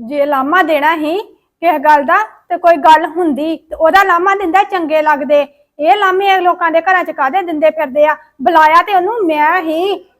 ਜੇ ਲਾਮਾ ਦੇਣਾ ਹੀ ਕਿਸ ਗੱਲ ਦਾ ਤੇ ਕੋਈ ਗੱਲ ਹੁੰਦੀ, ਤੇ ਉਹਦਾ ਲਾਮਾ ਦਿੰਦਾ ਚੰਗੇ ਲੱਗਦੇ। ਇਹ ਲਾਮੇ ਲੋਕਾਂ ਦੇ ਘਰਾਂ ਚ ਕਾਦੇ ਦਿੰਦੇ ਫਿਰਦੇ ਆ? ਬੁਲਾਇਆ ਤੇ ਉਹਨੂੰ ਮੈਂ ਹੀ।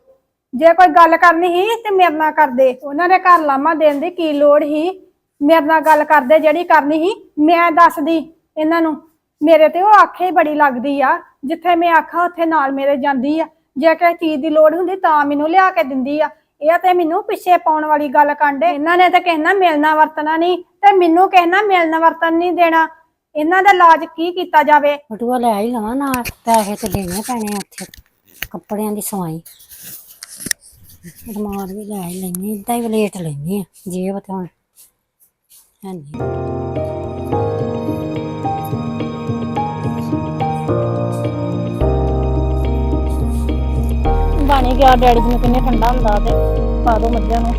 ਜੇ ਕੋਈ ਗੱਲ ਕਰਨੀ ਹੀ ਤੇ ਮੇਰੇ ਨਾਲ ਕਰਦੇ। ਉਹਨਾਂ ਦੇ ਘਰ ਲਾਮਾ ਦੇਣ ਦੀ ਕੀ ਲੋੜ ਹੀ? ਮੇਰੇ ਨਾਲ ਗੱਲ ਕਰਦੇ, ਜਿਹੜੀ ਕਰਨੀ ਹੀ ਮੈਂ ਦੱਸਦੀ ਇਹਨਾਂ ਨੂੰ। ਮੇਰੇ ਤੇ ਉਹ ਆਖੇ ਹੀ ਬੜੀ ਲੱਗਦੀ ਆ, ਜਿੱਥੇ ਮੈਂ ਆਖਾਂ ਉੱਥੇ ਨਾਲ ਮੇਰੇ ਜਾਂਦੀ ਆ। ਜੇ ਕਿਸੇ ਚੀਜ਼ ਦੀ ਲੋੜ ਹੁੰਦੀ ਤਾਂ ਮੈਨੂੰ ਲਿਆ ਕੇ ਦਿੰਦੀ ਆ। ਇਹ ਤੇ ਮੈਨੂੰ ਪਿੱਛੇ ਪਾਉਣ ਵਾਲੀ ਗੱਲ ਕਾਂਡੇ। ਇਹਨਾਂ ਨੇ ਤਾਂ ਕਿਸੇ ਮਿਲਣਾ ਵਰਤਣਾ ਨਹੀਂ ਤੇ ਮੈਨੂੰ ਕਿਸੇ ਮਿਲਣਾ ਵਰਤਨ ਨਹੀਂ ਦੇਣਾ। ਇਹਨਾਂ ਦਾ ਇਲਾਜ ਕੀ ਕੀਤਾ ਜਾਵੇ? ਬਟੂਆ ਲੈ ਹੀ ਲਵਾਂ ਨਾਲ, ਪੈਸੇ ਤੇ ਦੇਣੇ ਪੈਣੇ ਆ ਉੱਥੇ, ਕੱਪੜਿਆਂ ਦੀ ਸਵਾਈ। ਰਮਾਲ ਵੀ ਲੈ ਹੀ ਲੈਣੀ ਇਦਾਂ ਹੀ ਵਲੇਟ ਲੈਣੀ ਆ, ਜੇਬ ਤੇ ਹੁਣ। ਹਾਂਜੀ। ਹੀ ਗਿਆ ਡੈਡੀ ਜੀ ਨੂੰ ਕਿੰਨੇ ਠੰਡਾ ਹੁੰਦਾ ਤੇ ਪਾ ਦੋ ਮੱਝਾਂ ਨੂੰ।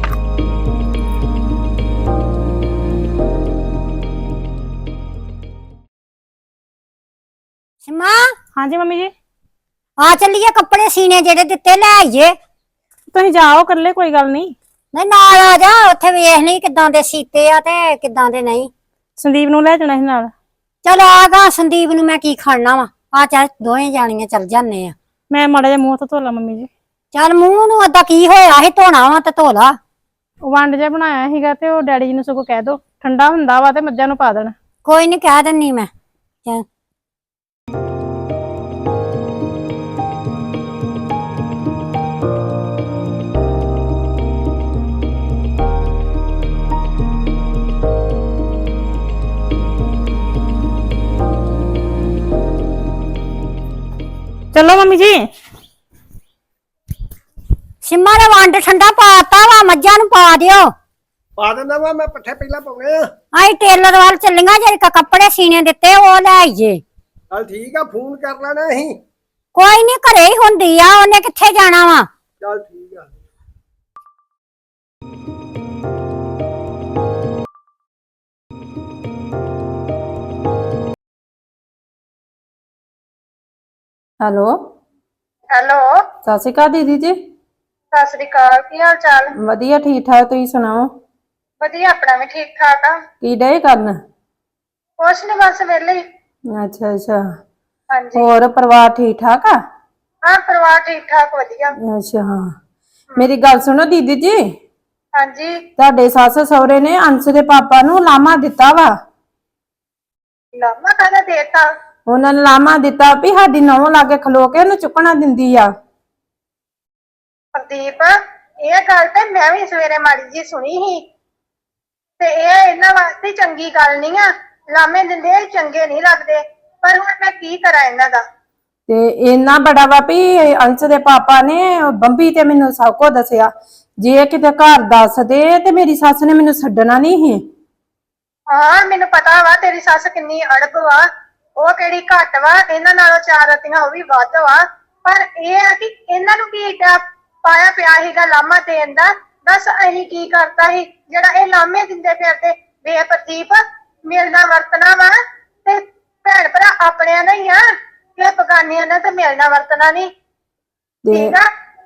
ਸਿਮਾ? ਹਾਂਜੀ ਮੰਮੀ ਜੀ। ਆ ਚੱਲੀਏ ਕੱਪੜੇ ਸੀਨੇ ਜਿਹੜੇ ਦਿੱਤੇ ਲੈ ਆਈਏ। ਤੁਸੀਂ ਜਾਓ ਇਕੱਲੇ ਕੋਈ ਗੱਲ ਨਹੀਂ। ਨਹੀਂ ਨਾਲ ਆ ਜਾ ਉੱਥੇ ਵੇਖ ਲਈ ਕਿਦਾਂ ਦੇ ਸੀਤੇ ਆ ਤੇ ਕਿਦਾਂ ਦੇ ਨਹੀਂ। ਸੰਦੀਪ ਨੂੰ ਲੈ ਜਾਣਾ ਸੀ ਨਾਲ। ਚਲ ਆਗਾ ਸੰਦੀਪ ਨੂੰ ਮੈਂ ਕੀ ਖੜਨਾ ਵਾ। ਆ ਚੱਲ ਦੋਵੇਂ ਜਾਣੀਆਂ ਚੱਲ ਜਾਂਦੇ ਆ। ਮੈਂ ਮਾੜਾ ਜਿਹਾ ਮੂੰਹ ਤੋਂ ਧੋ ਲਾ ਮੰਮੀ ਜੀ। ਚੱਲ ਮੂੰਹ ਨੂੰ ਅੱਦਾ ਕੀ ਹੋਇਆ ਸੀ ਧੋਣਾ ਵਾ ਤੇ ਧੋ ਲਾ। ਉਹ ਵੰਡ ਜਿਹਾ ਬਣਾਇਆ ਸੀਗਾ ਤੇ ਉਹ ਡੈਡੀ ਜੀ ਨੂੰ ਸਗੋਂ ਕਹਿ ਦੋ ਠੰਡਾ ਹੁੰਦਾ ਵਾ ਤੇ ਮੱਝਾਂ ਨੂੰ ਪਾ ਦੇਣ। ਕੋਈ ਨਹੀਂ ਕਹਿ ਦਿੰਨੀ ਮੈਂ। ਚੱਲ। ਚਲੋ ਮੰਮੀ ਜੀ ਸਿੰਮਾ ਨੇ ਵੰਡ ਠੰਡਾ ਪਾਤਾ ਵਾ ਮੱਝਾਂ ਨੂੰ ਪਾ ਦਿਓ। ਪਾ ਦਿੰਦਾ ਵਾ ਮੈਂ ਪੱਠੇ ਪਹਿਲਾਂ ਪਾਉਣੇ ਆ। ਆਈ ਟੇਲਰ ਵੱਲ ਚੱਲੀਆਂ ਜਿਹੜੇ ਕ- ਕੱਪੜੇ ਸੀਨੇ ਦਿੱਤੇ ਉਹ ਲੈ ਆਈਏ। ਚਲ ਠੀਕ ਆ ਫੋਨ ਕਰ ਲੈਣਾ ਅਸੀਂ। ਕੋਈ ਨਹੀਂ ਘਰੇ ਹੀ ਹੁੰਦੀ ਆ ਉਹਨੇ ਕਿੱਥੇ ਜਾਣਾ ਵਾ? ਚਲ ਠੀਕ ਆ। ਹੈਲੋ? ਹੈਲੋ? ਸਤਿ ਸ਼੍ਰੀ ਅਕਾਲ ਦੀਦੀ ਜੀ। ਸਤਿ ਸ੍ਰੀ ਅਕਾਲ ਕੀ ਹਾਲ ਚਾਲ? ਵਧੀਆ ਠੀਕ ਠਾਕ ਤੁਸੀਂ ਸੁਣਾਓ? ਵਧੀਆ ਆਪਣਾ ਵੀ ਠੀਕ ਠਾਕ ਆ। ਕੀ ਡੇ ਕਰਨ? ਕੁਛ ਨੀ ਬਸ ਵਿਹਲੇ ਹੀ। ਅੱਛਾ ਅੱਛਾ। ਹਾਂਜੀ। ਹੋਰ ਪਰਿਵਾਰ ਠੀਕ ਠਾਕ ਆ? ਹਾਂ ਪਰਿਵਾਰ ਠੀਕ ਠਾਕ ਵਧੀਆ। ਅੱਛਾ ਮੇਰੀ ਗੱਲ ਸੁਣੋ ਦੀਦੀ ਜੀ। ਹਾਂਜੀ। ਤੁਹਾਡੇ ਸੱਸ ਸਹੁਰੇ ਨੇ ਅੰਸ਼ ਦੇ ਪਾਪਾ ਨੂੰ ਲਾਮਾ ਦਿੱਤਾ ਵਾ। ਲਾਮਾ ਕਾਹਦਾ ਦੇਤਾ? ਉਹਨਾਂ ਨੇ ਲਾਮਾ ਦਿੱਤਾ ਵੀ ਸਾਡੀ ਨੌਂ ਲਾਗੇ ਖਲੋ ਕੇ ਉਹਨੂੰ ਚੁੱਕਣਾ ਦਿੰਦੀ ਆ। ਪ੍ਰਦੀਪ ਇਹ ਗੱਲ ਤੇ ਮੈਂ ਵੀ ਸਵੇਰੇ ਮਾੜੀ ਜੀ ਸੁਣੀ ਸੀ। ਤੇ ਇਹ ਇਹਨਾਂ ਵਾਸਤੇ ਚੰਗੀ ਗੱਲ ਨਹੀਂ ਆ। ਲਾਮੇ ਦਿੰਦੇ ਇਹ ਚੰਗੇ ਨਹੀਂ ਲੱਗਦੇ। ਪਰ ਹੁਣ ਮੈਂ ਕੀ ਕਰਾਂ ਇਹਨਾਂ ਦਾ? ਤੇ ਇੰਨਾ ਬੜਾ ਵਾ ਵੀ ਅੰਸ਼ ਦੇ ਪਾਪਾ ਨੇ ਬੰਬੀ ਤੇ ਮੈਨੂੰ ਸਭ ਕੁਝ ਦੱਸਿਆ। ਜੇ ਕਿਤੇ ਘਰ ਦੱਸਦੇ ਤੇ ਮੇਰੀ ਸੱਸ ਨੇ ਮੈਨੂੰ ਛੱਡਣਾ ਨਹੀਂ ਸੀ। ਹਾਂ ਮੈਨੂੰ ਪਤਾ ਵਾ ਤੇਰੀ ਸੱਸ ਕਿੰਨੀ ਅੜਬ ਵਾ। ਉਹ ਕਿਹੜੀ ਘੱਟ ਵਾ ਇਹਨਾਂ ਨਾਲੋਂ ਚਾਰ ਰਤੀਆਂ ਉਹ ਵੀ ਵੱਧ ਵਾ। ਪਰ ਇਹ ਆ ਕਿ ਇਹਨਾਂ ਨੂੰ ਕੀ ਏਡਾ ਪਾਇਆ ਪਿਆ ਸੀਗਾ ਲਾਮਾ ਦੇਣ ਦਾ। ਬਸ ਅਸੀਂ ਕੀ ਕਰਤਾ ਸੀ? ਜਿਹੜਾ ਇਹ ਲਾਮੇ ਦਿੰਦੇ ਫਿਰਦੇ ਬੇਪਰਦੀਪ ਮਿਲਣਾ ਵਰਤਣਾ ਵਾ ਤੇ ਭੈਣ ਭਰਾ ਆਪਣਿਆਂ ਨਾਲ ਹੀ ਆ ਕਿ ਬਗਾਨਿਆਂ ਨਾਲ ਤਾਂ ਮਿਲਣਾ ਵਰਤਣਾ ਨਹੀਂ। ਠੀਕ ਆ?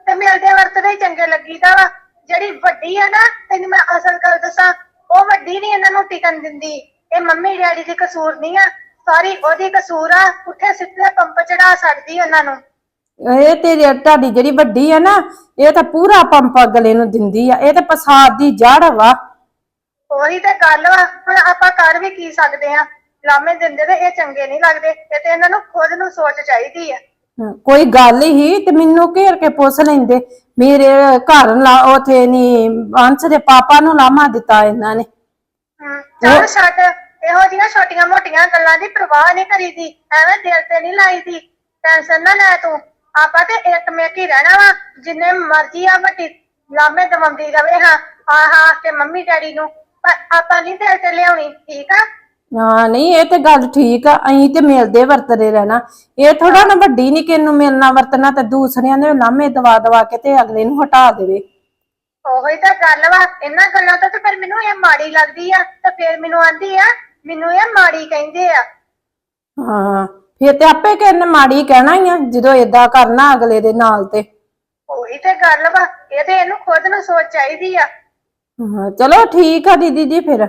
ਤੇ ਮਿਲਦੇ ਵਰਤਦੇ ਹੀ ਚੰਗੇ ਲੱਗੀਦਾ ਵਾ। ਜਿਹੜੀ ਵੱਡੀ ਆ ਨਾ ਤੈਨੂੰ ਮੈਂ ਅਸਲ ਗੱਲ ਦੱਸਾਂ ਉਹ ਵੱਡੀ ਨਹੀਂ ਇਹਨਾਂ ਨੂੰ ਟਿਕਣ ਦਿੰਦੀ। ਇਹ ਮੰਮੀ ਡੈਡੀ ਦੀ ਕਸੂਰ ਨਹੀਂ ਆ। ਸਾਰੀ ਉਹਦੀ ਕਸੂਰ ਆ ਉੱਥੇ ਸਿੱਧੇ ਪੰਪ ਚੜਾ ਛੱਡਦੀ ਉਹਨਾਂ ਨੂੰ। ਇਹ ਤੇਰੀ ਤੁਹਾਡੀ ਜਿਹੜੀ ਵੱਡੀ ਆ ਨਾ ਇਹ ਤਾਂ ਪੂਰਾ ਪੰਪ ਅਗਲੇ ਨੂੰ ਦਿੰਦੀ ਆ ਇਹ ਤਾਂ ਪਸਾਦ ਦੀ ਜੜ ਵਾ। ਉਹੀ ਤੇ ਗੱਲ ਵਾ ਹੁਣ ਆਪਾਂ ਕਰ ਵੀ ਕੀ ਸਕਦੇ ਆ? ਲਾਮੇ ਦਿੰਦੇ ਤੇ ਇਹ ਚੰਗੇ ਨਹੀਂ ਲੱਗਦੇ ਇਹ ਤੇ ਇਹਨਾਂ ਨੂੰ ਖੁਦ ਨੂੰ ਸੋਚ ਚਾਹੀਦੀ ਆ। ਹਾਂ, ਕੋਈ ਗੱਲ ਹੀ ਤੇ ਮੈਨੂੰ ਘੇਰ ਕੇ ਪੁੱਛ ਲੈਂਦੇ ਮੇਰੇ ਘਰ ਲਾ ਉਥੇ ਨਹੀਂ ਅੰਸ਼ ਦੇ ਪਾਪਾ ਨੂੰ ਲਾਮਾ ਦਿੱਤਾ ਇਹਨਾਂ ਨੇ। ਹਮ, ਚੱਲ ਛੱਡ ਇਹੋ ਜਿਹੀਆਂ ਛੋਟੀਆਂ ਮੋਟੀਆਂ ਗੱਲਾਂ ਦੀ ਪਰਵਾਹ ਨਹੀਂ ਕਰੀਦੀ ਐਵੇਂ ਦਿਲ ਤੇ ਨਹੀਂ ਲਾਈਦੀ। ਟੈਨਸ਼ਨ ਨਾ ਲੈ ਤੂੰ। ਆਪਾਂ ਤੇ ਇੱਕ ਮੇਕ ਹੀ ਰਹਿਣਾ ਵਾ ਜਿੰਨੇ ਮਰਜ਼ੀ ਆ ਵੱਡੀ ਲਾਮੇ ਦਵਾਉਂਦੀ ਰਵੇ ਹਾਂ ਹਾਂ ਹਾਂ ਤੇ ਮੰਮੀ ਡੈਡੀ ਨੂੰ ਪਰ ਆਪਾਂ ਨਹੀਂ ਦਿਲ ਤੇ ਲਿਆਉਣੀ ਠੀਕ ਆ? ਹਾਂ ਨਹੀਂ ਇਹ ਤੇ ਗੱਲ ਠੀਕ ਆ ਅਸੀਂ ਤੇ ਮਿਲਦੇ ਵਰਤਦੇ ਰਹਿਣਾ। ਇਹ ਥੋੜਾ ਨਾ ਵੱਡੀ ਨਹੀਂ ਕਿਨੂੰ ਮਿਲਣਾ ਵਰਤਣਾ ਤੇ ਦੂਸਰਿਆਂ ਦੇ ਲਾਮੇ ਦਵਾ ਦਵਾ ਕੇ ਤੇ ਅਗਲੇ ਨੂੰ ਹਟਾ ਦੇਵੇ। ਉਹੀ ਤਾਂ ਗੱਲ ਵਾ ਇਹਨਾਂ ਗੱਲਾਂ ਤੋਂ ਤੇ ਫਿਰ ਮੈਨੂੰ ਇਹ ਮਾੜੀ ਲੱਗਦੀ ਆ ਤੇ ਫਿਰ ਮੈਨੂੰ ਆਂਦੀ ਆ ਮੈਨੂੰ ਇਹ ਮਾੜੀ ਕਹਿੰਦੇ ਆ। ਹਾਂ ਫਿਰ ਤੇ ਆਪੇ ਕਿਰਨ ਮਾੜੀ ਕਹਿਣਾ ਹੀ ਆ ਜਦੋਂ ਏਦਾਂ ਕਰਨਾ ਅਗਲੇ ਦੇ ਨਾਲ ਤੇ। ਉਹੀ ਤੇ ਗੱਲ ਵਾ ਇਹ ਤੇ ਇਹਨੂੰ ਖੁਦ ਨੂੰ ਸੋਚ ਚਾਹੀਦੀ ਆ। ਹਾਂ ਚਲੋ ਠੀਕ ਆ ਦੀਦੀ ਜੀ ਫਿਰ।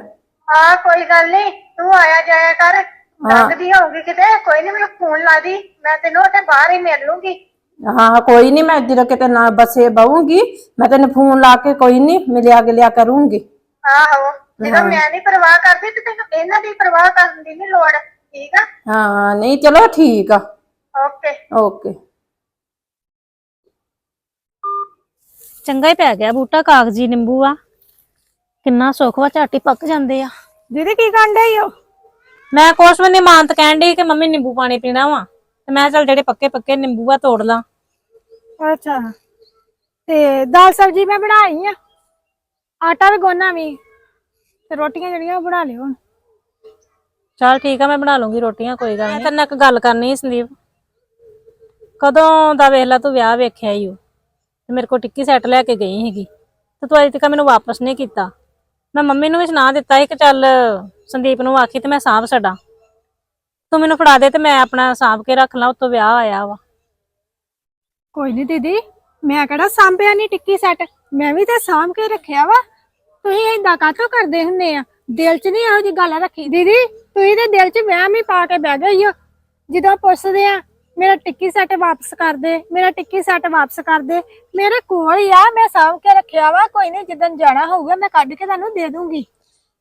ਹਾਂ ਕੋਈ ਗੱਲ ਨਹੀਂ ਤੂੰ ਆਇਆ ਜਾਇਆ ਕਰ। ਲੰਘਦੀ ਹੋਊਗੀ ਕਿਤੇ ਕੋਈ ਨਹੀਂ ਮੈਨੂੰ ਫੋਨ ਲਾ ਦੀ ਮੈਂ ਤੈਨੂੰ ਉੱਥੇ ਬਾਹਰ ਹੀ ਮਿਲ ਲੂੰਗੀ। ਹਾਂ ਕੋਈ ਨਹੀਂ ਮੈਂ ਜਦੋਂ ਕਿਤੇ ਨਾ ਬੱਸੇ ਬਹੂੰਗੀ ਮੈਂ ਤੈਨੂੰ ਫੋਨ ਲਾ ਕੇ ਕੋਈ ਨਹੀਂ ਮਿਲਿਆ ਗਿਲਿਆ ਕਰੂੰਗੀ। ਆਹੋ ਜਦੋਂ ਮੈਂ ਨਹੀਂ ਪਰਵਾਹ ਕਰਦੀ ਤੇ ਤੈਨੂੰ ਇਹਨਾਂ ਦੀ ਪਰਵਾਹ ਕਰਨ ਦੀ ਨਹੀਂ ਲੋੜ। ਠੀਕ ਆ? ਹਾਂ ਨਹੀਂ ਚਲੋ ਠੀਕ ਆ। ਓਕੇ। ਓਕੇ। ਚੰਗਾ ਹੀ ਪੈ ਗਿਆ ਬੂਟਾ ਕਾਗਜ਼ੀ ਨਿੰਬੂ ਆ। ਕਿੰਨਾ ਸੁੱਖ ਵਾ ਝਾਟੀ ਪੱਕ ਜਾਂਦੇ ਆ। ਦੀਦੀ ਕੀ ਕਾਂਡੇ ਹੋ ਮੈਂ ਕੁਛ ਵੀ ਨਹੀਂ ਮਾਨਤ ਕਹਿਣ ਡਈ ਕਿ ਮੰਮੀ ਨਿੰਬੂ ਪਾਣੀ ਪੀਣਾ ਵਾ। ਤੇ ਮੈਂ ਚੱਲ ਜਿਹੜੇ ਪੱਕੇ ਪੱਕੇ ਨਿੰਬੂ ਆ ਤੋੜ ਲਾਂ। ਅੱਛਾ। ਤੇ ਦਾਲ ਸਬਜੀ ਮੈਂ ਬਣਾਈ ਆ। ਆਟਾ ਵੀ ਗੋਨਾ ਵੀ। ਤੇ ਰੋਟੀਆਂ ਜਿਹੜੀਆਂ ਉਹ ਬਣਾ ਲਿਓ ਹੁਣ। ਚੱਲ ਠੀਕ ਆ, ਮੈਂ ਬਣਾ ਲੂੰਗੀ ਰੋਟੀਆਂ, ਕੋਈ ਗੱਲ ਨਹੀਂ। ਤੈਨੂੰ ਇੱਕ ਗੱਲ ਕਰਨੀ ਸੀ ਸੰਦੀਪ। ਕਦੋਂ ਦਾ ਵੇਖ ਲਾ, ਤੂੰ ਵਿਆਹ ਵੇਖਿਆ ਈ ਓ। ਤੇ ਮੇਰੇ ਕੋਲ ਟਿੱਕੀ ਸੈੱਟ ਲੈ ਕੇ ਗਈ ਸੀਗੀ। ਤੇ ਤੂੰ ਅਜੇ ਤੱਕ ਮੈਨੂੰ ਵਾਪਸ ਨਹੀਂ ਕੀਤਾ। ਮੈਂ ਮੰਮੀ ਨੂੰ ਵੀ ਸੁਣਾ ਦਿੱਤਾ ਸੀ ਕਿ ਚੱਲ ਸੰਦੀਪ ਨੂੰ ਆਖੀ ਤੇ ਮੈਂ ਸਾਂਭ ਛੱਡਾਂ ਤੂੰ ਮੈਨੂੰ ਫੜਾ ਦੇ ਤੇ ਮੈਂ ਆਪਣਾ ਸਾਂਭ ਕੇ ਰੱਖ ਲਾਂ, ਉਤੋਂ ਵਿਆਹ ਆਇਆ ਵਾ। ਕੋਈ ਨਹੀਂ ਦੀਦੀ, ਮੈਂ ਕਿਹੜਾ ਸਾਂਭਿਆ ਨਹੀਂ ਟਿੱਕੀ ਸੈੱਟ? ਮੈਂ ਵੀ ਤੇ ਸਾਂਭ ਕੇ ਰੱਖਿਆ ਵਾ। ਤੁਸੀਂ ਏਦਾਂ ਕਾਹਤੋਂ ਕਰਦੇ ਹੁੰਨੇ ਆ? ਦਿਲ 'ਚ ਨਹੀਂ ਇਹੋ ਜੀ ਗੱਲ ਰੱਖੀ। ਦੀਦੀ ਤੁਸੀਂ ਤੇ ਦਿਲ 'ਚ ਵਹਿਮ ਹੀ ਪਾ ਕੇ ਬਹਿ ਗਈ ਹੋ ਜਦੋਂ ਪੁੱਛਦੇ ਆ ਮੇਰਾ ਟਿੱਕੀ ਸੈੱਟ ਵਾਪਸ ਕਰ ਦੇ ਮੇਰਾ ਟਿੱਕੀ ਸੈੱਟ ਵਾਪਸ ਕਰ ਦੇ ਮੇਰੇ ਕੋਲ ਹੀ ਆ ਮੈਂ ਸਾਂਭ ਕੇ ਰੱਖਿਆ ਵਾ ਕੋਈ ਨਹੀਂ ਜਿੱਦਣ ਜਾਣਾ ਹੋਊਗਾ ਮੈਂ ਕੱਢ ਕੇ ਤੁਹਾਨੂੰ ਦੇ ਦੂੰਗੀ।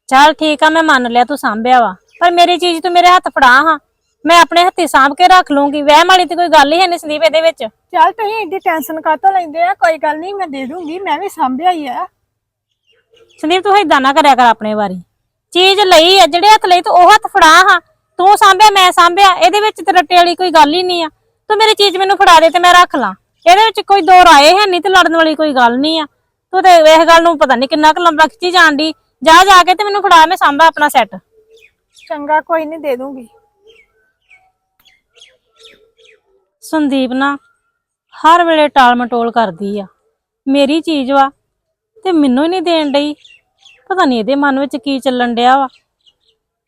ਚੱਲ ਠੀਕ ਆ ਮੈਂ ਮੰਨ ਲਿਆ ਤੂੰ ਸਾਂਭਿਆ ਵਾ ਪਰ ਮੇਰੀ ਚੀਜ਼ ਤੂੰ ਮੇਰੇ ਹੱਥ ਫੜਾ ਹਾਂ ਮੈਂ ਆਪਣੇ ਹੱਥੀ ਸਾਂਭ ਕੇ ਰੱਖ ਲੂੰਗੀ ਵਹਿਮ ਵਾਲੀ ਤੇ ਕੋਈ ਗੱਲ ਹੀ ਹੈ ਨਹੀਂ ਸੰਦੀਪ ਇਹਦੇ ਵਿੱਚ। ਚੱਲ ਤੁਸੀਂ ਏਡੀ ਟੈਨਸ਼ਨ ਕਾਹਤੋਂ ਲੈਂਦੇ ਆ ਕੋਈ ਗੱਲ ਨਹੀਂ ਮੈਂ ਦੇ ਦੂੰਗੀ ਮੈਂ ਵੀ ਸਾਂਭਿਆ ਹੀ ਆ। ਸੰਦੀਪ ਤੂੰ ਏਦਾਂ ਨਾ ਕਰਿਆ ਕਰ ਆਪਣੇ ਵਾਰੀ ਚੀਜ਼ ਲਈ ਆ ਜਿਹੜੇ ਹੱਥ ਲਈ ਤੂੰ ਉਹ ਹੱਥ ਫੜਾ ਹਾਂ। ਤੂੰ ਸਾਂਭਿਆ ਮੈਂ ਸਾਂਭਿਆ ਇਹਦੇ ਵਿੱਚ ਤੇ ਰੱਟੇ ਵਾਲੀ ਕੋਈ ਗੱਲ ਹੀ ਨਹੀਂ ਆ। ਤੂੰ ਮੇਰੀ ਚੀਜ਼ ਮੈਨੂੰ ਫੜਾ ਦੇ ਤੇ ਮੈਂ ਰੱਖ ਲਾਂ। ਇਹਦੇ ਵਿੱਚ ਕੋਈ ਦੋ ਰਾਏ ਹੈ ਨਹੀਂ ਤੇ ਲੜਨ ਵਾਲੀ ਕੋਈ ਗੱਲ ਨਹੀਂ ਆ। ਤੂੰ ਤੇ ਇਸ ਗੱਲ ਨੂੰ ਪਤਾ ਨਹੀਂ ਕਿੰਨਾ ਕੁ ਲੰਬਾ ਖਿੱਚੀ ਜਾਂਦੀ ਜਾ ਜਾ ਕੇ ਤੇ ਮੈਨੂੰ ਫੜਾ ਮੈਂ ਸਾਂਭਾ ਆਪਣਾ ਸੈੱਟ ਚੰਗਾ ਕੋਈ ਨਹੀਂ ਦੇ ਦੂੰਗੀ। ਸੰਦੀਪ ਨਾ ਹਰ ਵੇਲੇ ਟਾਲ ਮਟੋਲ ਕਰਦੀ ਆ। ਮੇਰੀ ਚੀਜ਼ ਵਾ ਤੇ ਮੈਨੂੰ ਹੀ ਨਹੀਂ ਦੇਣ ਡਈ। ਪਤਾ ਨਹੀਂ ਇਹਦੇ ਮਨ ਵਿੱਚ ਕੀ ਚੱਲਣ ਡਿਆ ਵਾ।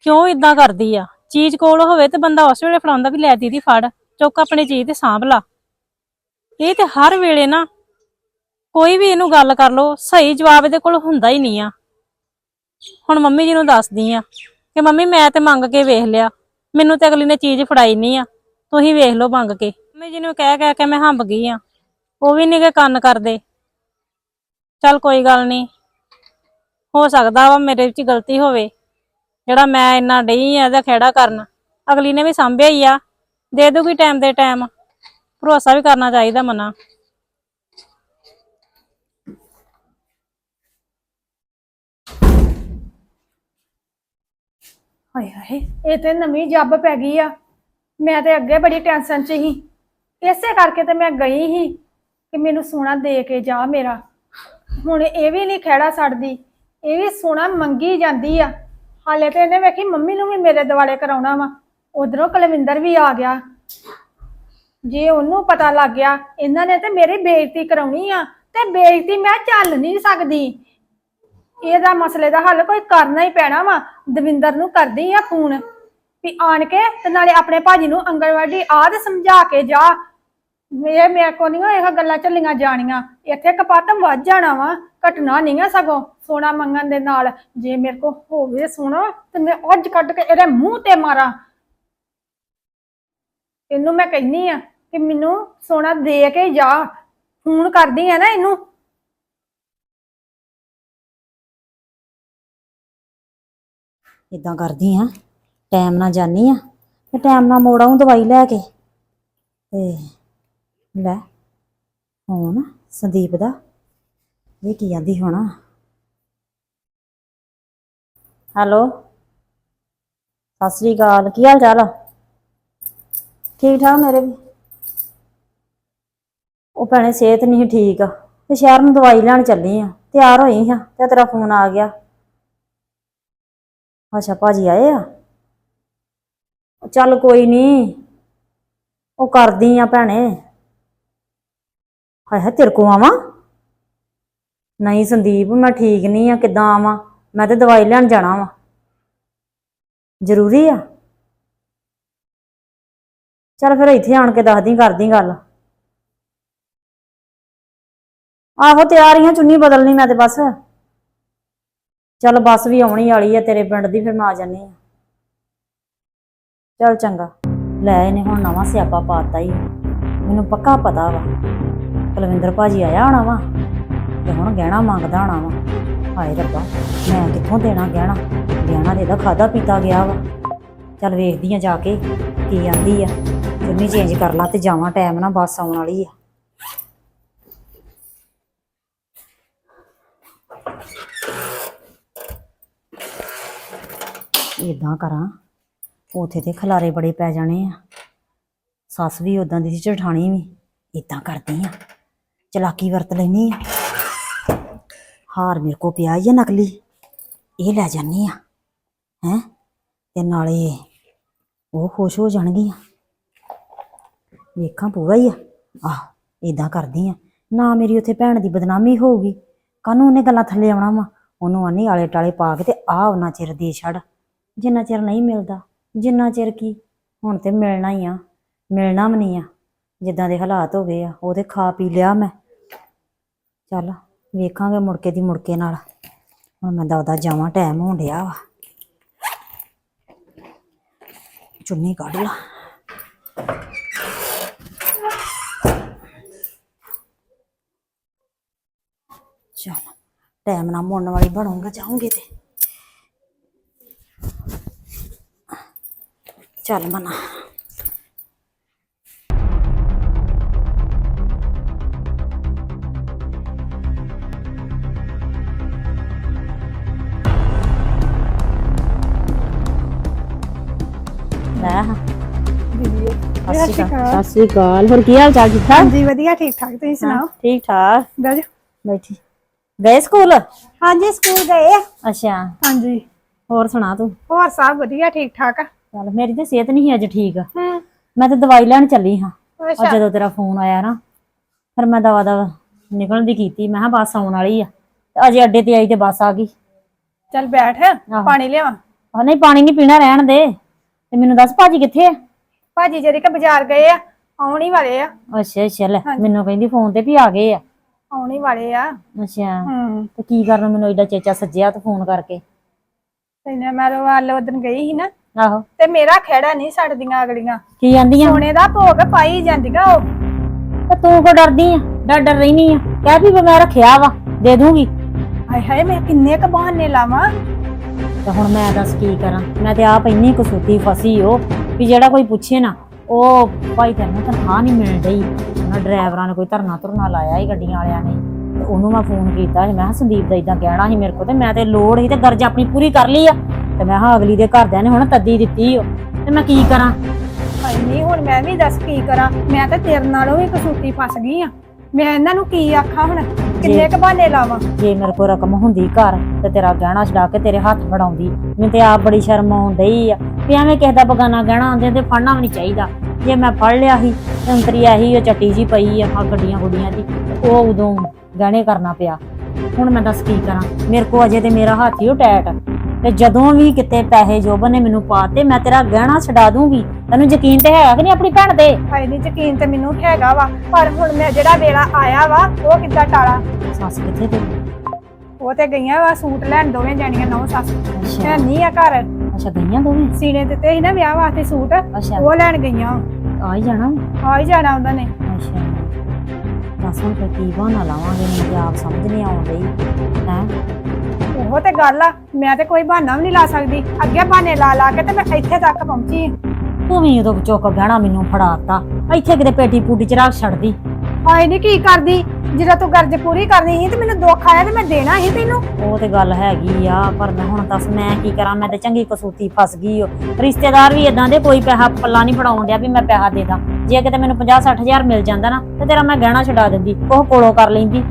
ਕਿਉਂ ਇਦਾਂ ਕਰਦੀ ਆ? ਚੀਜ਼ ਕੋਲ ਹੋਵੇ ਤੇ ਬੰਦਾ ਉਸ ਵੇਲੇ ਫੜਾਉਂਦਾ ਵੀ ਲੈ ਦੀਦੀ ਫੜ, ਚੁੱਕ ਆਪਣੀ ਚੀਜ਼ ਤੇ ਸਾਂਭ ਲਾ। ਇਹ ਤੇ ਹਰ ਵੇਲੇ ਨਾ ਕੋਈ ਵੀ ਇਹਨੂੰ ਗੱਲ ਕਰ ਲੋ ਸਹੀ ਜਵਾਬ ਇਹਦੇ ਕੋਲ ਹੁੰਦਾ ਹੀ ਨਹੀਂ ਆ। ਹੁਣ ਮੰਮੀ ਜੀ ਨੂੰ ਦੱਸਦੀ ਆ ਕਿ ਮੰਮੀ ਮੈਂ ਤੇ ਮੰਗ ਕੇ ਵੇਖ ਲਿਆ, ਮੈਨੂੰ ਤੇ ਅਗਲੀ ਨੇ ਚੀਜ਼ ਫੜਾਈ ਨਹੀਂ ਆ, ਤੁਸੀਂ ਵੇਖ ਲਓ ਮੰਗ ਕੇ। ਮੰਮੀ ਜੀ ਨੂੰ ਕਹਿ ਕਹਿ ਕੇ ਮੈਂ ਹੰਬ ਗਈ ਆ, ਉਹ ਵੀ ਨੀ ਗੇ ਕੰਨ ਕਰਦੇ। ਚੱਲ ਕੋਈ ਗੱਲ ਨਹੀਂ ਹੋ ਸਕਦਾ ਵਾ ਮੇਰੇ ਵਿੱਚ ਗਲਤੀ ਹੋਵੇ। ਜਿਹੜਾ ਮੈਂ ਇੰਨਾ ਡਈ ਆ ਇਹਦਾ ਖੇੜਾ ਕਰਨ, ਅਗਲੀ ਨੇ ਵੀ ਸਾਂਭਿਆ ਹੀ ਆ। ਦੇ ਦੂਗੀ ਟਾਈਮ ਦੇ ਟਾਈਮ। ਭਰੋਸਾ ਵੀ ਕਰਨਾ ਚਾਹੀਦਾ ਮਨਾ। ਹਾਏ ਹਾਏ, ਇਹ ਤੇ ਨਵੀਂ ਜੱਬ ਪੈ ਗਈ ਆ। ਮੈਂ ਤੇ ਅੱਗੇ ਬੜੀ ਟੈਨਸ਼ਨ 'ਚ ਸੀ। ਇਸੇ ਕਰਕੇ ਤੇ ਮੈਂ ਗਈ ਸੀ ਕਿ ਮੈਨੂੰ ਸੋਨਾ ਦੇ ਕੇ ਜਾ ਮੇਰਾ। ਹੁਣ ਇਹ ਵੀ ਨਹੀਂ ਖਹਿੜਾ ਛੱਡਦੀ। ਇਹ ਵੀ ਸੋਨਾ ਮੰਗੀ ਜਾਂਦੀ ਆ। ਹਾਲੇ ਤੇ ਇਹਨੇ ਵੇਖੀ ਮੰਮੀ ਨੂੰ ਵੀ ਮੇਰੇ ਦਿਵਾਲੇ ਕਰਾਉਣਾ ਵਾ। ਉਧਰੋਂ ਕੁਲਵਿੰਦਰ ਵੀ ਆ ਗਿਆ। ਜੇ ਉਹਨੂੰ ਪਤਾ ਲੱਗ ਗਿਆ, ਇਹਨਾਂ ਨੇ ਤੇ ਮੇਰੀ ਬੇਇੱਜ਼ਤੀ ਕਰਾਉਣੀ ਆ ਤੇ ਬੇਇੱਜ਼ਤੀ ਮੈਂ ਚੱਲ ਨਹੀਂ ਸਕਦੀ। ਇਹਦਾ ਮਸਲੇ ਦਾ ਹੱਲ ਕੋਈ ਕਰਨਾ ਹੀ ਪੈਣਾ ਵਾ। ਦਵਿੰਦਰ ਨੂੰ ਕਰਦੀ ਆ ਫੋਨ ਵੀ ਆਣ ਕੇ ਤੇ ਨਾਲੇ ਆਪਣੇ ਭਾਜੀ ਨੂੰ ਅੰਗਣਵਾੜੀ ਆਦ ਸਮਝਾ ਕੇ ਜਾ। ਇਹ ਮੇਰੇ ਕੋ ਨਹੀਂ ਇਹ ਗੱਲਾਂ ਚੱਲੀਆਂ ਜਾਣੀਆਂ। ਇੱਥੇ ਕਪੱਤ ਵੱਜ ਜਾਣਾ ਵਾ ਘਟਨਾ ਨਹੀਂ ਆ ਸਗੋਂ ਸੋਨਾ ਮੰਗਣ ਦੇ ਨਾਲ। ਜੇ ਮੇਰੇ ਕੋ ਹੋਵੇ ਸੋਨਾ, ਤੇ ਮੈਂ ਅੱਜ ਕੱਢ ਕੇ ਇਹਦੇ ਮੂੰਹ ਤੇ ਮਾਰਾਂ। ਇਹਨੂੰ ਮੈਂ ਕਹਿੰਨੀ ਆ ਕਿ ਮੈਨੂੰ ਸੋਨਾ ਦੇ ਕੇ ਜਾ। ਫੋਨ ਕਰਦੀ ਆ ਨਾ ਇਹਨੂੰ। ਇਦਾਂ ਕਰਦੀ ਆ, ਟਾਈਮ ਨਾਲ ਜਾਨੀ ਆ, ਤੇ ਟਾਈਮ ਨਾਲ ਮੋੜ ਆਊਂ ਦਵਾਈ ਲੈ ਕੇ। ਤੇ ਲੈ, ਹੁਣ ਸੰਦੀਪ ਦਾ ਇਹ ਕੀ ਆਂਦੀ ਹੋਣਾ। ਹੈਲੋ, ਸਤਿ ਸ੍ਰੀ ਅਕਾਲ, ਕੀ ਹਾਲ ਚਾਲ? ਆ ਠੀਕ ਠਾਕ ਮੇਰੇ ਵੀ? ਉਹ ਭੈਣੇ ਸਿਹਤ ਨਹੀਂ ਠੀਕ ਆ ਤੇ ਸ਼ਹਿਰ ਨੂੰ ਦਵਾਈ ਲੈਣ ਚੱਲੀ ਆ, ਤਿਆਰ ਹੋਈ ਹਾਂ ਤੇ ਤੇਰਾ ਫੋਨ ਆ ਗਿਆ। ਅੱਛਾ, ਭਾਜੀ ਆਏ ਆ? ਚੱਲ ਕੋਈ ਨਹੀਂ, ਉਹ ਕਰਦੀ ਆ ਭੈਣੇ। ਹਾਏ ਹਾਏ, ਤੇਰੇ ਕੋ ਆਵਾਂ? ਨਹੀਂ ਸੰਦੀਪ, ਮੈਂ ਠੀਕ ਨਹੀਂ ਆ, ਕਿੱਦਾਂ ਆਵਾਂ? ਮੈਂ ਤੇ ਦਵਾਈ ਲੈਣ ਜਾਣਾ ਵਾ। ਜ਼ਰੂਰੀ ਆ? ਚੱਲ ਫਿਰ ਇੱਥੇ ਆਣ ਕੇ ਦੱਸਦੀ, ਕਰਦੀ ਗੱਲ। ਆਹੋ ਤਿਆਰ ਹੀ ਆ ਚੁੰਨੀ ਬਦਲਣੀ ਮੈਂ ਤੇ ਬਸ। ਚੱਲ ਬੱਸ ਵੀ ਆਉਣੀ ਵਾਲੀ ਆ, ਤੇਰੇ ਪਿੰਡ ਦੀ, ਫਿਰ ਮੈਂ ਆ ਜਾਨੀ ਆ। ਚੱਲ ਚੰਗਾ। ਲੈ ਇਹਨੇ ਹੁਣ ਨਵਾਂ ਸਿਆਪਾ ਪਾਤਾ ਹੀ ਮੈਨੂੰ ਪੱਕਾ ਪਤਾ ਵਾ। ਕੁਲਵਿੰਦਰ ਭਾਜੀ ਆਇਆ ਹੋਣਾ ਵਾ ਤੇ ਹੁਣ ਗਹਿਣਾ ਮੰਗਦਾ ਹੋਣਾ ਵਾ। ਹਾਏ ਰੱਬਾ, ਮੈਂ ਕਿੱਥੋਂ ਦੇਣਾ ਗਹਿਣਾ? ਗਹਿਣਾ ਦੇ ਇਹਦਾ ਖਾਦਾ ਪੀਤਾ ਗਿਆ ਵਾ। ਚੱਲ ਵੇਖਦੀ ਆ ਜਾ ਕੇ ਕੀ ਆਂਦੀ ਆ। ਚੁੰਨੀ ਚੇਂਜ ਕਰ ਲਾ ਤੇ ਜਾਵਾਂ ਟਾਈਮ ਨਾ ਬੱਸ ਆਉਣ ਵਾਲੀ ਆ। ਇਦਾਂ ਕਰਾਂ, ਉਥੇ ਤੇ ਖਲਾਰੇ ਬੜੇ ਪੈ ਜਾਣੇ ਆ। ਸੱਸ ਵੀ ਉਦਾਂ ਦੀ ਸੀ, ਜਠਾਣੀ ਵੀ। ਇਦਾਂ ਕਰਦੀ ਆ। ਚਲਾਕੀ ਵਰਤ ਲੈਣੀ ਆ। ਹਾਰ ਮੇਰੇ ਕੋ ਪਿਆ ਹੀ ਆ ਨਕਲੀ। ਇਹ ਲੈ ਜਾਨੀ ਆ, ਹੈ? ਤੇ ਨਾਲੇ ਉਹ ਖੁਸ਼ ਹੋ ਜਾਣਗੀਆਂ ਵੇਖਾਂ ਪੂਰਾ ਹੀ ਆ। ਆਹ ਇਦਾਂ ਕਰਦੀ ਆ। ਨਾ ਮੇਰੀ ਉੱਥੇ ਭੈਣ ਦੀ ਬਦਨਾਮੀ ਹੋਊਗੀ। ਕਾਹਨੂੰ ਉਹਨੇ ਗੱਲਾਂ ਥੱਲੇ ਆਉਣਾ ਵਾ। ਉਹਨੂੰ ਆਨੀ ਆਲੇ ਟਾਲੇ ਪਾ ਕੇ ਤੇ ਆ ਉਹਨਾਂ ਚਿਰ ਦੇ ਛੱਡ। ਜਿੰਨਾ ਚਿਰ ਨਹੀਂ ਮਿਲਦਾ, ਜਿੰਨਾ ਚਿਰ ਕੀ? ਹੁਣ ਤੇ ਮਿਲਣਾ ਹੀ ਆ। ਮਿਲਣਾ ਵੀ ਨਹੀਂ ਆ। ਜਿੱਦਾਂ ਦੇ ਹਾਲਾਤ ਹੋ ਗਏ ਆ, ਉਹ ਤੇ ਖਾ ਪੀ ਲਿਆ ਮੈਂ। ਚੱਲ ਵੇਖਾਂਗੇ ਮੁੜਕੇ ਦੀ ਮੁੜਕੇ ਨਾਲ। ਹੁਣ ਮੈਂ ਦਵਦਾ ਜਾਵਾਂ ਟਾਈਮ ਹੋਣ ਡਿਆ ਵਾ। ਚੁੰਨੀ ਕੱਢ ਲਾ। ਚਲ ਟਾਈਮ ਨਾਲ ਮੁੜਨ ਵਾਲੀ ਬਣੂੰਗਾ ਜਾਉਂਗੇ ਤੇ। ਚੱਲ ਮਨਾ। ਸਤਿ ਸ਼੍ਰੀ ਅਕਾਲ। ਸਤਿ ਸ੍ਰੀ ਅਕਾਲ। ਹੋਰ ਕੀ ਹਾਲ ਚਾਲ? ਠੀਕ ਠਾਕ? ਹਾਂਜੀ ਵਧੀਆ ਠੀਕ ਠਾਕ। ਤੁਸੀਂ ਸੁਣਾਓ? ਠੀਕ ਠਾਕ। ਬਹਿ ਜਾਓ। ਬੈਠੀ। ਗਏ ਸਕੂਲ? ਹਾਂਜੀ ਸਕੂਲ ਗਏ ਅੱਛਾ। ਹਾਂਜੀ। ਹੋਰ ਸੁਣਾ ਤੂੰ? ਹੋਰ ਸਭ ਵਧੀਆ ਠੀਕ ਠਾਕ ਆ। ਚੱਲ ਮੇਰੀ ਤੇ ਸਿਹਤ ਨਹੀਂ ਅੱਜ ਠੀਕ। ਹੂੰ। ਮੈਂ ਤੇ ਦਵਾਈ ਲੈਣ ਚੱਲੀ ਹਾਂ। ਅੱਛਾ। ਜਦੋਂ ਤੇਰਾ ਫੋਨ ਆਇਆ ਨਾ ਫਿਰ ਮੈਂ ਦਵਾ ਦਵਾ ਨਿਕਲਣ ਦੀ ਕੀਤੀ। ਮੈਂ ਕਿਹਾ ਬੱਸ ਆਉਣ ਵਾਲੀ ਆ। ਤੇ ਅਜੇ ਅੱਡੇ ਤੇ ਆਈ ਤੇ ਬੱਸ ਆ ਗਈ। ਚੱਲ ਬੈਠ ਪਾਣੀ ਲਿਆਵਾਂ। ਨਹੀਂ ਪਾਣੀ ਨਹੀਂ ਪੀਣਾ ਰਹਿਣ ਦੇ। ਤੇ ਮੈਨੂੰ ਦੱਸ ਭਾਜੀ ਕਿੱਥੇ ਆ? ਭਾਜੀ ਜਿਹੜੇ ਕਿ ਬਾਜ਼ਾਰ ਗਏ ਆ ਆਉਣ ਹੀ ਵਾਲੇ ਆ। ਅੱਛਾ ਅੱਛਾ ਲੈ ਮੈਨੂੰ ਕਹਿੰਦੀ ਫੋਨ ਤੇ ਵੀ ਆ ਗਏ ਆ। ਆਉਣ ਹੀ ਵਾਲੇ ਆ। ਅੱਛਾ ਹੂੰ। ਤੇ ਕੀ ਕਰਨ ਮੈਨੂੰ ਏਡਾ ਚੇਚਾ ਸੱਜਿਆ ਤੇ ਫੋਨ ਕਰਕੇ। ਤੇ ਮੈਂ ਰਵਾਲ ਉਦਨ ਗਈ ਸੀ ਨਾ ਆਹੋ। ਤੇ ਮੇਰਾ ਖੇੜਾ ਨਹੀਂ ਛੱਡਦੀਆਂ ਅਗਲੀਆਂ। ਕੀ ਆਂਦੀਆਂ? ਸੋਨੇ ਦਾ ਭੋਗ ਪਾਈ ਜਾਂਦੀਆਂ ਉਹ। ਤੇ ਤੂੰ ਕੋ ਡਰਦੀ ਆ? ਡਰ ਡਰ ਰਹਿਨੀ ਆ। ਕਹਿ ਵੀ ਮੈਂ ਰੱਖਿਆ ਵਾ ਦੇ ਦੂੰਗੀ। ਹਾਏ ਹਾਏ ਮੈਂ ਕਿੰਨੇ ਕ ਬਹਾਨੇ ਲਾਵਾਂ। ਤੇ ਹੁਣ ਮੈਂ ਦੱਸ ਕੀ ਕਰਾਂ? ਮੈਂ ਤੇ ਆਪ ਇੰਨੀ ਕਸੂਤੀ ਫਸੀ ਹੋ ਵੀ ਜਿਹੜਾ ਕੋਈ ਪੁੱਛੇ ਨਾ, ਉਹ ਭਾਈ ਤੈਨੂੰ ਤਨਖਾਹ ਨਹੀਂ ਮਿਲ ਰਹੀ। ਉਹਨਾਂ ਡਰਾਈਵਰਾਂ ਨੇ ਕੋਈ ਧਰਨਾ ਧਰਨਾ ਲਾਇਆ ਹੀ ਗੱਡੀਆਂ ਵਾਲਿਆਂ ਨੇ। ਤੇ ਉਹਨੂੰ ਮੈਂ ਫੋਨ ਕੀਤਾ ਸੀ, ਮੈਂ ਕਿਹਾ ਸੰਦੀਪ ਦਾ ਇਦਾਂ ਕਹਿਣਾ ਸੀ ਮੇਰੇ ਕੋਲ ਤੇ ਮੈਂ ਤੇ ਲੋੜ ਸੀ ਤੇ ਗਰਜ ਆਪਣੀ ਪੂਰੀ ਕਰ ਲਈ ਆ। ਤੇ ਮੈਂ ਕਿਹਾ ਅਗਲੀ ਦੇ ਘਰਦਿਆਂ ਨੇ ਹੁਣ ਤੱਦੀ ਦਿੱਤੀ ਓ। ਤੇ ਮੈਂ ਕੀ ਕਰਾਂ? ਭਾਈ ਨਹੀਂ ਹੁਣ ਮੈਂ ਵੀ ਦੱਸ ਕੀ ਕਰਾਂ? ਮੈਂ ਤਾਂ ਤੇਰੇ ਨਾਲੋਂ ਵੀ ਕਸੂਤੀ ਫਸ ਗਈ ਆ। ਮੈਂ ਇਹਨਾਂ ਨੂੰ ਕੀ ਆਖਾਂ ਹੁਣ? ਕਿੰਨੇ ਕ ਬਹਾਨੇ ਲਾਵਾਂ? ਜੇ ਮੇਰੇ ਕੋਲ ਰਕਮ ਹੁੰਦੀ ਘਰ, ਤੇ ਤੇਰਾ ਗਹਿਣਾ ਛਡਾ ਕੇ ਤੇਰੇ ਹੱਥ ਫੜਾਉਂਦੀ ਮੈਨੂੰ ਤੇ ਆਪ ਬੜੀ ਸ਼ਰਮ ਆਉਣ ਡਈ ਆ ਵੀ ਐਵੇਂ ਕਿਸੇ ਦਾ ਬਗਾਨਾ ਗਹਿਣਾ ਆਉਂਦੇ ਤੇ ਫੜਨਾ ਵੀ ਨਹੀਂ ਚਾਹੀਦਾ। ਜੇ ਮੈਂ ਫੜ ਲਿਆ ਸੀ, ਤੇ ਅੰਤਰੀ ਆਹੀ ਉਹ ਚੱਟੀ ਜੀ ਪਈ ਆ ਆ ਗੱਡੀਆਂ ਗੁੱਡੀਆਂ ਦੀ ਉਹ ਉਦੋਂ ਗਹਿਣੇ ਕਰਨਾ ਪਿਆ। ਹੁਣ ਮੈਂ ਦੱਸ ਕੀ ਕਰਾਂ? ਮੇਰੇ ਕੋ ਅਜੇ ਤੇ ਮੇਰਾ ਹੱਥ ਹੀ ਉਹ ਟੈਟ ਤੇ ਜਦੋਂ ਵੀ ਕਿਤੇ ਪੈਸੇ ਜੋਬਨ ਨੇ ਮੈਨੂੰ ਪਾਤੇ ਮੈਂ ਤੇਰਾ ਗਹਿਣਾ ਛਡਾ ਦੂੰਗੀ। ਤੈਨੂੰ ਯਕੀਨ ਤੇ ਹੈਗਾ ਕਿ ਨਹੀਂ ਆਪਣੀ ਭੈਣ ਤੇ? ਹਾਏ ਨਹੀਂ ਯਕੀਨ ਤੇ ਮੈਨੂੰ ਹੈਗਾ ਵਾ ਪਰ ਹੁਣ ਮੈਂ ਜਿਹੜਾ ਵੇਲਾ ਆਇਆ ਵਾ ਉਹ ਕਿੱਦਾਂ ਟਾਲਾ? ਸੱਸ ਕਿੱਥੇ ਤੇਰੀ ਉਹ ਤੇ ਗਈਆਂ ਵਾ ਸੂਟ ਲੈਣ ਦੋਵੇਂ ਜਾਣੀਆਂ ਨੌ ਸੱਸ। ਹੈ ਨਹੀਂ ਆ ਘਰ। ਅੱਛਾ ਗਈਆਂ ਦੋਵੇਂ? ਸੀਨੇ ਦਿੱਤੇ ਸੀ ਨਾ ਵਿਆਹ ਵਾਸਤੇ ਸੂਟ ਅੱਛਾ। ਉਹ ਲੈਣ ਗਈਆਂ। ਆ ਹੀ ਜਾਣਾ? ਆ ਹੀ ਜਾਣਾ ਉਹਨਾਂ ਨੇ। ਅੱਛਾ। ਦੱਸ ਹੁਣ ਫਿਰ ਕੀ ਬਹਾਨਾ ਲਾਵਾਂਗੇ ਮੈਨੂੰ ਤੇ ਆਪ ਸਮਝ ਨਹੀਂ ਡਈ। ਹੈ? ਉਹ ਤੇ ਗੱਲ ਆ ਮੈਂ ਤੇ ਕੋਈ ਬਹਾਨਾ ਵੀ ਨਹੀਂ ਲਾ ਸਕਦੀ। ਅੱਗੇ ਬਹਾਨੇ ਲਾ ਲਾ ਕੇ ਤੇ ਮੈਂ ਇੱਥੇ ਤੱਕ ਪਹੁੰਚੀ ਆਂ। ਤੂੰ ਵੀ ਉਦੋਂ ਚੁੱਕ ਗਹਿਣਾ ਮੈਨੂੰ ਫੜਾਤਾ ਇੱਥੇ ਕਿਤੇ ਪੇਟੀ ਪੂਟੀ ਚ ਰੱਖ ਛੱਡਦੀ। ਹਾਏ ਨਹੀਂ ਕੀ ਕਰਦੀ? ਜਦੋਂ ਤੂੰ ਗਰਜ ਪੂਰੀ ਕਰਨੀ ਸੀ ਤੇ ਮੈਨੂੰ ਦੁੱਖ ਆਇਆ ਤੇ ਮੈਂ ਦੇਣਾ ਸੀ ਤੈਨੂੰ। ਉਹ ਤੇ ਗੱਲ ਹੈਗੀ ਆ ਪਰ ਮੈਂ ਹੁਣ ਦੱਸ ਮੈਂ ਕੀ ਕਰਾਂ? ਮੈਂ ਤੇ ਚੰਗੀ ਕਸੂਤੀ ਫਸ ਗਈ ਓ। ਰਿਸ਼ਤੇਦਾਰ ਵੀ ਇਦਾਂ ਦੇ ਕੋਈ ਪੈਸਾ ਪੱਲਾ ਨਹੀਂ ਫੜਾਉਣ ਡਿਆ ਵੀ ਮੈਂ ਪੈਸਾ ਦੇ ਦਾਂ। ਜੇ ਕਿਤੇ ਮੈਨੂੰ 50 60000 ਮਿਲ ਜਾਂਦਾ ਨਾ ਤੇ ਤੇਰਾ ਮੈਂ ਗਹਿਣਾ ਛਡਾ ਦਿੰਦੀ ਉਹ ਕੋਲੋਂ ਕਰ ਲੈਂਦੀ।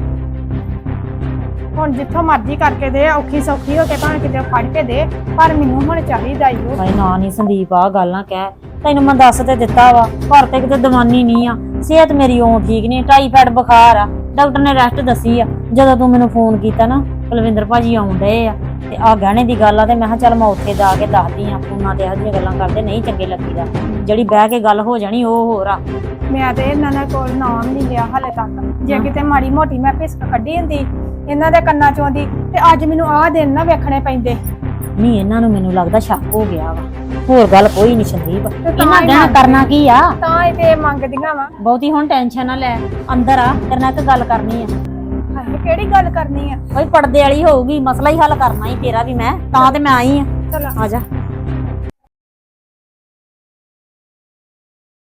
ਹੁਣ ਜਿੱਥੋਂ ਮਰਜ਼ੀ ਕਰਕੇ ਦੇ ਔਖੀ ਸੌਖੀ ਹੋ ਕੇ ਭਾਵੇਂ ਕਿਤੇ ਫੜ ਕੇ ਦੇ ਪਰ ਮੈਨੂੰ ਹੁਣ ਚਾਹੀਦਾ ਹੀ ਉਹ। ਭਾਈ ਨਾ ਨਹੀਂ ਸੰਦੀਪ ਆ ਗੱਲ ਨਾ ਕਹਿ। ਤੈਨੂੰ ਮੈਂ ਦੱਸ ਤੇ ਦਿੱਤਾ ਵਾ ਘਰ ਤੇ ਕਿਤੇ ਦਵਾਨੀ ਨਹੀਂ ਆ। ਸਿਹਤ ਮੇਰੀ ਉਹ ਠੀਕ ਨਹੀਂ ਟਾਈਫਾਇਡ ਬੁਖਾਰ ਆ। ਡਾਕਟਰ ਨੇ ਰੈਸਟ ਦੱਸੀ ਆ। ਜਦੋਂ ਤੂੰ ਮੈਨੂੰ ਫੋਨ ਕੀਤਾ ਨਾ ਕੁਲਵਿੰਦਰ ਭਾਜੀ ਡਏ ਆ। ਤੇ ਆ ਗਹਿਣੇ ਦੀ ਗੱਲ ਆ ਤੇ ਮੈਂ ਕਿਹਾ ਚੱਲ ਮੈਂ ਉੱਥੇ ਜਾ ਕੇ ਦੱਸਦੀ ਆ ਫੋਨਾਂ ਤੇ ਇਹੋ ਜਿਹੀਆਂ ਗੱਲਾਂ ਕਰਦੇ ਨਹੀਂ ਚੰਗੇ ਲੱਗੀਦਾ। ਜਿਹੜੀ ਬਹਿ ਕੇ ਗੱਲ ਹੋ ਜਾਣੀ ਉਹ ਹੋਰ ਆ। ਮੈਂ ਤੇ ਇਹਨਾਂ ਦੇ ਕੋਲ ਨਾਮ ਨਹੀਂ ਲਿਆ ਹਾਲੇ ਤੱਕ। ਜੇ ਕਿਤੇ ਮਾੜੀ ਮੋਟੀ ਮੈਂ ਪਿਸਕ ਕੱਢੀ ਹੁੰਦੀ ਇਹਨਾਂ ਦੇ ਕੰਨਾਂ ਚੋਂ ਦੀ ਤੇ ਅੱਜ ਮੈਨੂੰ ਆਹ ਦਿਨ ਨਾ ਵੇਖਣੇ ਪੈਂਦੇ। ਨਹੀਂ ਇਹਨਾਂ ਨੂੰ ਮੈਨੂੰ ਲੱਗਦਾ ਸ਼ੱਕ ਹੋ ਗਿਆ ਵਾ। ਹੋਰ ਗੱਲ ਕੋਈ ਨਹੀਂ ਸੰਦੀਪ। ਇਹਨਾਂ ਮੈਂ- ਕਰਨਾ ਕੀ ਆ? ਤਾਂ ਇਹ ਤੇ ਮੰਗਦੀਆਂ ਵਾ। ਬਹੁਤੀ ਹੁਣ ਟੈਨਸ਼ਨ ਨਾ ਲੈ। ਅੰਦਰ ਆ ਤੇਰੇ ਨਾਲ ਇੱਕ ਗੱਲ ਕਰਨੀ ਆ। ਹਾਏ ਕਿਹੜੀ ਗੱਲ ਕਰਨੀ ਆ? ਕੋਈ ਪਰਦੇ ਵਾਲੀ ਹੋਊਗੀ ਮਸਲਾ ਹੀ ਹੱਲ ਕਰਨਾ ਹੀ ਤੇਰਾ ਵੀ ਮੈਂ ਤਾਂ ਤੇ ਮੈਂ ਆਈ ਆ। ਚਲ। ਆ ਜਾ।